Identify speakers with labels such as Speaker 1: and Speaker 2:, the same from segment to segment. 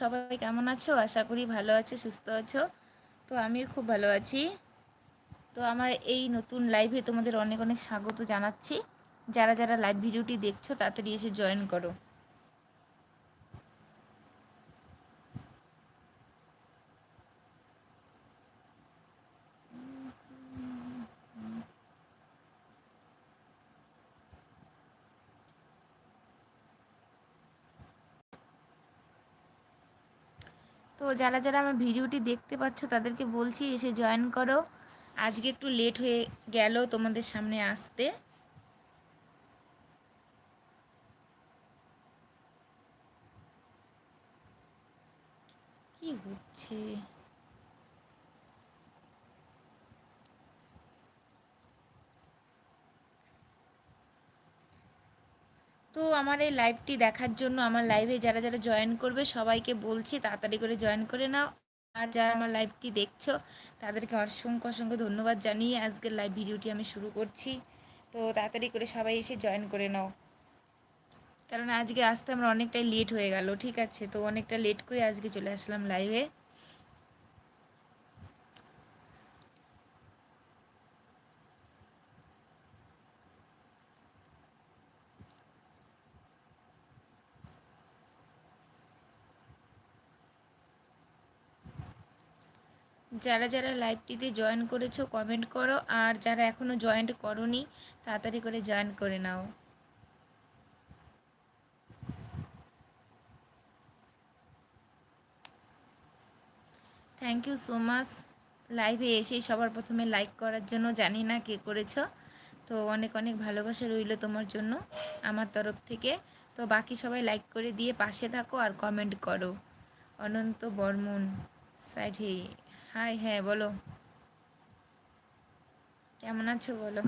Speaker 1: সবাই কেমন আছো? আশা করি ভালো আছো, সুস্থ আছো। তো আমিও খুব ভালো আছি। তো আমার এই নতুন লাইভে তোমাদের অনেক অনেক স্বাগত জানাচ্ছি। যারা যারা লাইভ ভিডিওটি দেখছ, তাড়াতাড়ি এসে জয়েন করো। তো যারা যারা আমার ভিডিওটি দেখতে পাচ্ছ, তাদেরকে বলছি এসে জয়েন করো। আজকে একটু লেট হয়ে গেল তোমাদের সামনে আসতে। কি হচ্ছে তো আমার এই লাইভটি দেখার জন্য আমার লাইভে যারা যারা জয়েন করবে সবাইকে বলছি তাড়াতাড়ি করে জয়েন করে নাও। আর যারা আমার লাইভটি দেখছ, তাদেরকে অসংখ্য অসংখ্য ধন্যবাদ জানিয়ে আজকের লাইভ ভিডিওটি আমি শুরু করছি। তো তাড়াতাড়ি করে সবাই এসে জয়েন করে নাও। কারণ আজকে আসতে আমার অনেকটাই লেট হয়ে গেল, ঠিক আছে? তো অনেকটা লেট করে আজকে চলে আসলাম লাইভে যারা যারা লাইভটিতে জয়েন করেছ কমেন্ট করো। আর যারা এখনও জয়েন্ট করনি, তাড়াতাড়ি করে জয়েন করে নাও। থ্যাংক ইউ সো মাচ লাইভে এসে সবার প্রথমে লাইক করার জন্য জানি না কে করেছ। তো অনেক অনেক ভালোবাসা রইল তোমার জন্য, আমার তরফ থেকে। তো বাকি সবাই লাইক করে দিয়ে পাশে থাকো আর কমেন্ট করো। অনন্ত বর্মন, সাইড হে। হাই হ্যাঁ বলো। কেমন আছো বলো?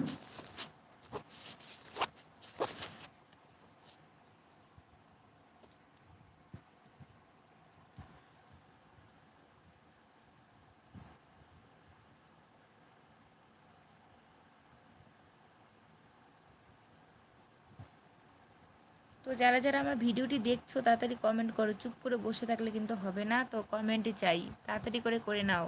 Speaker 1: তো যারা যারা আমার ভিডিওটি দেখছ, তাড়াতাড়ি কমেন্ট করো। চুপ করে বসে থাকলে কিন্তু হবে না, তো কমেন্টে চাই। তাড়াতাড়ি করে করে নাও।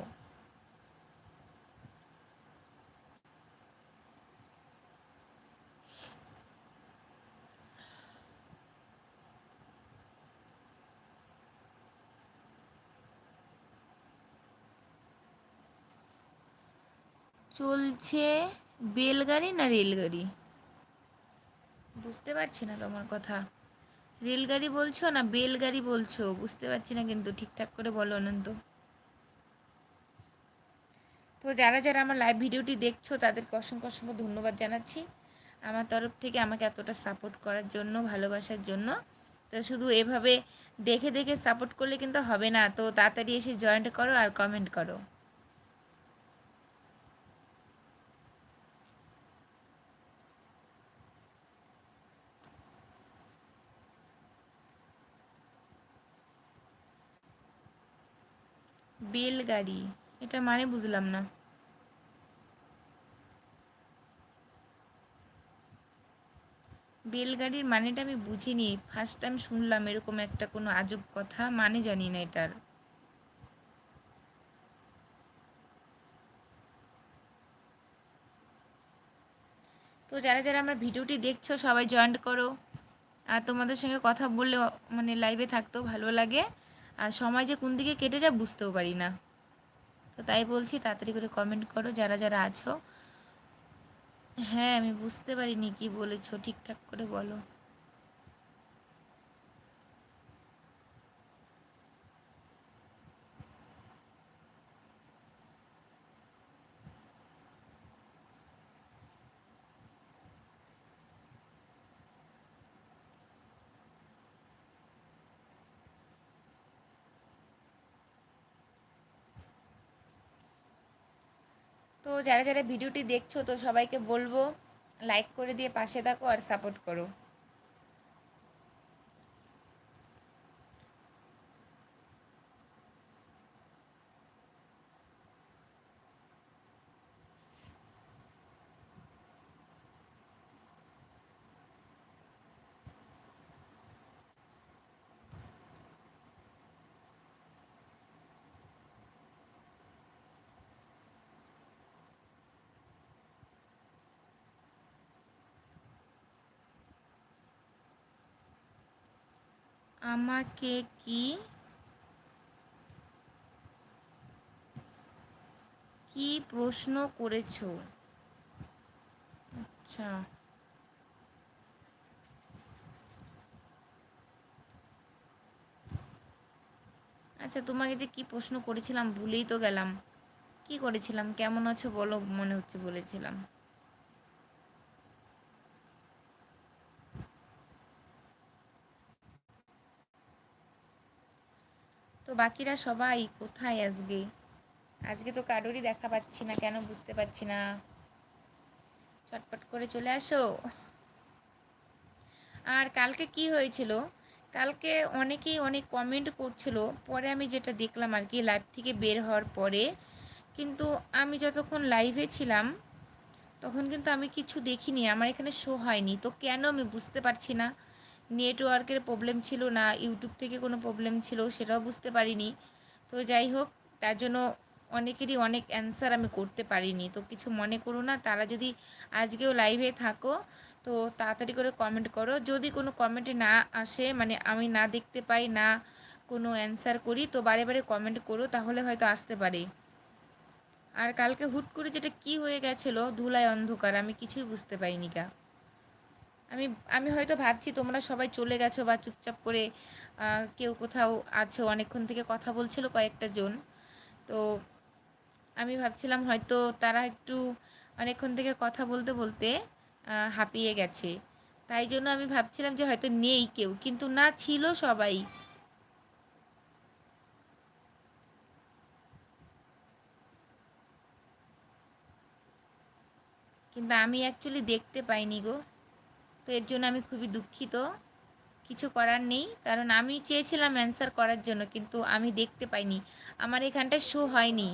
Speaker 1: চলছে বেলগাড়ি না রেলগাড়ি? বুঝতে পারছি না তোমার কথা। রেলগাড়ি বলছো না বেলগাড়ি বলছো? বুঝতে পারছি না কিন্তু, ঠিকঠাক করে বলো অনন্ত। তো যারা যারা আমার লাইভ ভিডিওটি দেখছ, তাদেরকে অসংখ্য অসংখ্য ধন্যবাদ জানাচ্ছি। আমার তরফ থেকে আমাকে এতটা সাপোর্ট করার জন্য, ভালোবাসার জন্য। তো শুধু এভাবে দেখে দেখে সাপোর্ট করলে কিন্তু হবে না। তো তাড়াতাড়ি এসে জয়েন্ট করো আর কমেন্ট করো। বেলগাড়ি এটা মানে বুঝলাম না। বেলগাড়ির মানেটা আমি বুঝিনি। ফার্স্ট টাইম শুনলাম এরকম একটা কোনো আজব কথা মানে জানি না এটার। তো যারা যারা আমার ভিডিওটি দেখছ, সবাই জয়েন্ট করো। আর তোমাদের সঙ্গে কথা বললে মানে লাইভে থাকতেও ভালো লাগে। আর সময় যে কোন দিকে কেটে যায় বুঝতেও পারি না। তো তাই বলছি, তাড়াতাড়ি করে কমেন্ট করো, যারা যারা আছো। হ্যাঁ আমি বুঝতে পারিনি কি বলেছ, ঠিকঠাক করে বলো। তো যারা যারা ভিডিওটি দেখছ তো সবাইকে বলব লাইক করে দিয়ে পাশে থাকো আর সাপোর্ট করো। আমাকে কি কি প্রশ্ন করেছ? আচ্ছা। আচ্ছা তোমাকে যে কি প্রশ্ন করেছিলাম ভুলেই তো গেলাম। কি করেছিলাম? কেমন আছো বলো, মনে হচ্ছে বলেছিলাম। বাকিরা সবাই কোথায় আজকে? আজকে তো কারোরই দেখা পাচ্ছি না, কেন বুঝতে পারছি না। চটপট করে চলে আসো। আর কালকে কি হয়েছিল? কালকে অনেকেই অনেক কমেন্ট করছিল, পরে আমি যেটা দেখলাম আর কি লাইভ থেকে বের হওয়ার পরে। কিন্তু আমি যতক্ষণ লাইভে ছিলাম, তখন কিন্তু আমি কিছু দেখিনি, আমার এখানে শো হয়নি। তো কেন আমি বুঝতে পারছি না? নেটওয়ার্কের প্রবলেম ছিল না, ইউটিউব থেকে কোনো প্রবলেম ছিল, সেটাও বুঝতে পারিনি। তো যাই হোক, তার জন্য অনেকেরই অনেক অ্যান্সার আমি করতে পারিনি। তো কিছু মনে করো না, তারা যদি আজকেও লাইভে থাকো, তো তাড়াতাড়ি করে কমেন্ট করো। যদি কোনো কমেন্টে না আসে মানে আমি না দেখতে পাই, না কোনো অ্যান্সার করি, তো বারে বারে কমেন্ট করো, তাহলে হয়তো আসতে পারে। আর কালকে হুট করে যেটা কি হয়ে গেছিল, ধুলায় অন্ধকার, আমি কিছুই বুঝতে পাইনি কা আমি আমি হয়তো ভাবছি তোমরা সবাই চলে গেছো বা চুপচাপ করে কেউ কোথাও আছো, অনেকক্ষণ থেকে কথা বলছিল কয়েকটা জন। তো আমি ভাবছিলাম হয়তো তারা একটু অনেকক্ষণ থেকে কথা বলতে বলতে হাঁপিয়ে গেছে। তাই জন্য আমি ভাবছিলাম যে হয়তো নেই কেউ, কিন্তু না ছিল সবাই। কিন্তু আমি অ্যাকচুয়ালি দেখতে পাইনি গো। তো এর জন্য আমি খুবই দুঃখিত। কিছু করার নেই, কারণ আমি চেয়েছিলাম অ্যান্সার করার জন্য, কিন্তু আমি দেখতে পাইনি। আমার এখানটা শো হয়নি।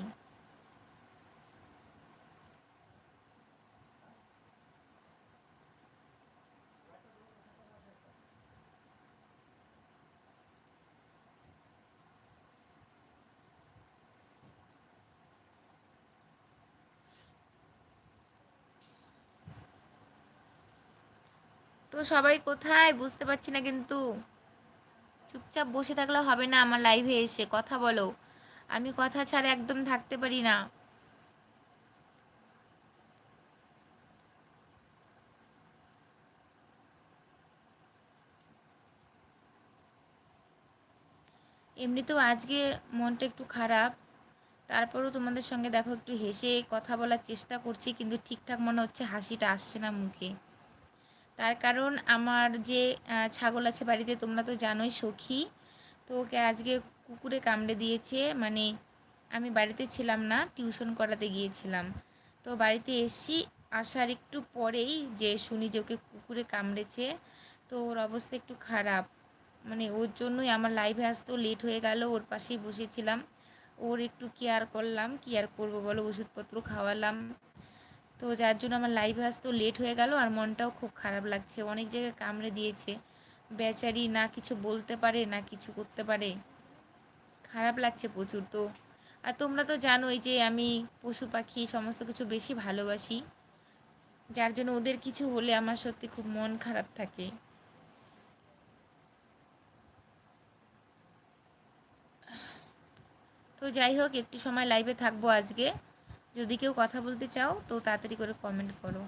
Speaker 1: তো সবাই কোথায়? বুঝতে পারছি না কিন্তু। চুপচাপ বসে থাকলে হবে না আমার লাইভে এসে। কথা বলো। আমি কথা ছাড়া একদম থাকতে পারি না। এমনিতেও আজকে মনটা একটু খারাপ। তারপরেও তোমাদের সঙ্গে দেখো একটু হেসে কথা বলার চেষ্টা করছি, কিন্তু ঠিকঠাক মনে হচ্ছে হাসিটা আসছে না মুখে। তার কারণ আমার যে ছাগল আছে বাড়িতে, তোমরা তো জানোই সখী। তো ওকে আজকে কুকুরে কামড়ে দিয়েছে মানে আমি বাড়িতে ছিলাম না, টিউশন করাতে গিয়েছিলাম। তো বাড়িতে এসছি, আসার একটু পরেই যে শুনি যে ওকে কুকুরে কামড়েছে, তো ওর অবস্থা একটু খারাপ। মানে ওর জন্যই আমার লাইভে আসতেও লেট হয়ে গেল, ওর পাশেই বসেছিলাম। ওর একটু কেয়ার করলাম কেয়ার করব বলো, ওষুধপত্র খাওয়ালাম। তো যার জন্য আমার লাইভে আসতেও লেট হয়ে গেল আর মনটাও খুব খারাপ লাগছে। অনেক জায়গায় কামড়ে দিয়েছে। বেচারি না কিছু বলতে পারে, না কিছু করতে পারে। খারাপ লাগছে প্রচুর তো। আর তোমরা তো জানোই যে আমি পশু পাখি সমস্ত কিছু বেশি ভালোবাসি। যার জন্য ওদের কিছু হলে আমার সত্যি খুব মন খারাপ থাকে। তো যাই হোক, একটু সময় লাইভে থাকব আজকে। যদি কেউ কথা বলতে চাও তো তাড়াতাড়ি করে কমেন্ট করো।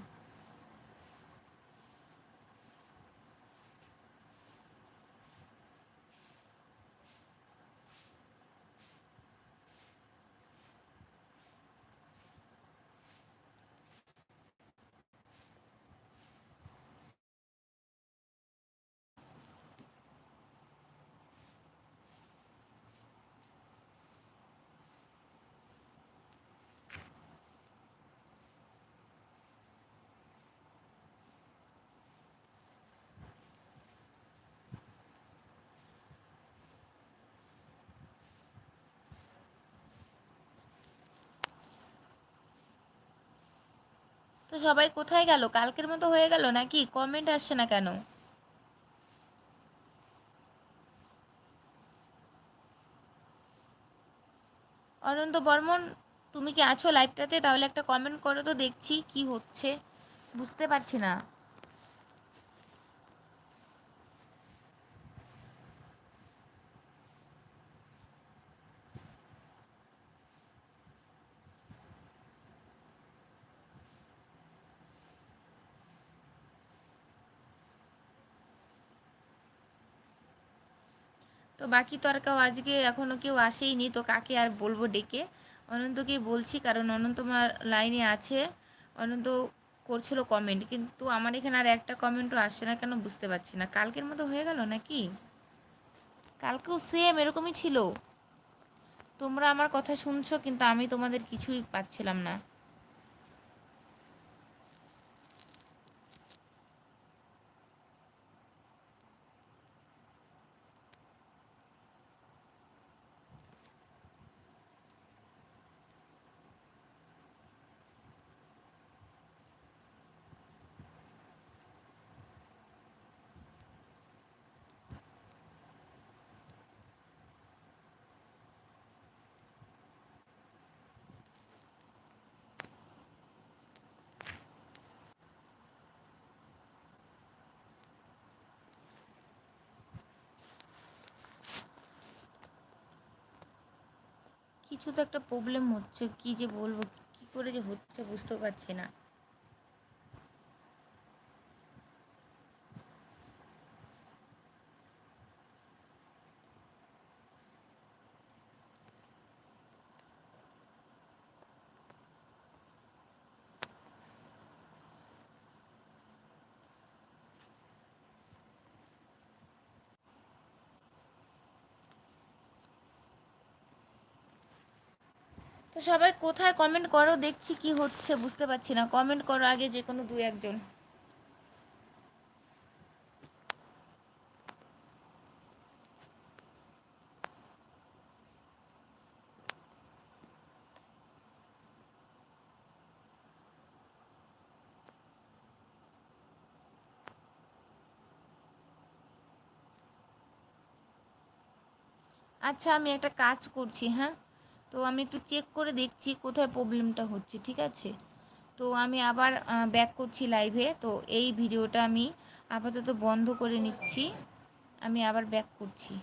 Speaker 1: তো সবাই কোথায় গেল? কালকের মতো হয়ে গেল নাকি? কমেন্ট আসছে না কেন? অনন্ত বর্মন, তুমি কি আছো লাইভটাতে তাহলে একটা কমেন্ট করো তো, দেখছি কি হচ্ছে। বুঝতে পারছি না। তো বাকি তো আর কেউ আজকে এখনও কেউ আসেইনি, তো কাকে আর বলব ডেকে? অনন্তকেই বলছি, কারণ অনন্ত আমার লাইনে আছে। অনন্ত করছিল কমেন্ট কিন্তু আমার এখানে আর একটা কমেন্টও আসছে না, কেন বুঝতে পারছি না। কালকের মতো হয়ে গেল নাকি? কালকেও সেম এরকমই ছিল। তোমরা আমার কথা শুনছো, কিন্তু আমি তোমাদের কিছুই পাচ্ছিলাম না। কিছু তো একটা প্রবলেম হচ্ছে, কি যে বলব, কি করে যে হচ্ছে বুঝতে পারছি না। তো সবাই কোথায় কমেন্ট করো, দেখছি কি হচ্ছে, বুঝতে পারছি না। কমেন্ট করো আগে যে কোনো দু একজন। আচ্ছা আমি একটা কাজ করছি হ্যাঁ? তো আমি একটু চেক করে দেখছি কোথায় প্রবলেমটা হচ্ছে, ঠিক আছে? তো আমি আবার ব্যাক করছি লাইভে তো এই ভিডিওটা আমি আপাতত বন্ধ করে নিচ্ছি। আমি আবার ব্যাক করছি।